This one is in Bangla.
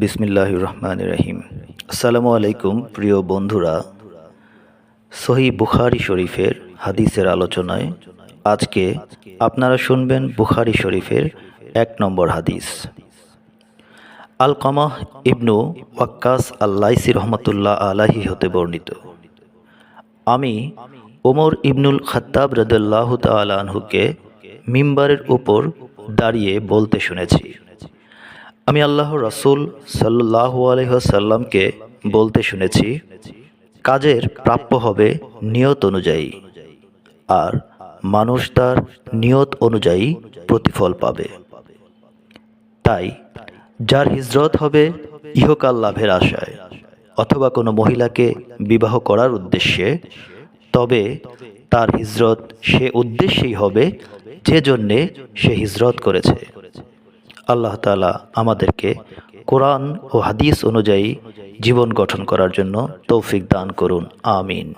বিসমিল্লাহ রহমান রহিম। আসসালামু আলাইকুম, প্রিয় বন্ধুরা। সহি বুখারি শরীফের হাদিসের আলোচনায় আজকে আপনারা শুনবেন বুখারি শরীফের এক নম্বর হাদিস। আলকামাহ ইবনু ওয়াক্কাস আল্লাইসি রহমতুল্লাহ আলাহি হতে বর্ণিত। আমি ওমর ইবনুল খাত্তাব রদুল্লাহ তালাহুকে মিম্বারের উপর দাঁড়িয়ে বলতে শুনেছি। আমি আল্লাহ রসুল সাল্লাহ আলহ্লামকে বলতে শুনেছি, কাজের প্রাপ্য হবে নিয়ত অনুযায়ী আর মানুষ তার নিয়ত অনুযায়ী প্রতিফল পাবে। তাই যার হিজরত হবে ইহকাল লাভের আশায় অথবা কোনো মহিলাকে বিবাহ করার উদ্দেশ্যে, তবে তার হিজরত সে উদ্দেশ্যেই হবে যে জন্যে সে হিজরত করেছে। আল্লাহ তালা আমাদেরকে কোরআন ও হাদিস অনুযায়ী জীবন গঠন করার জন্য তৌফিক দান করুন। আমিন।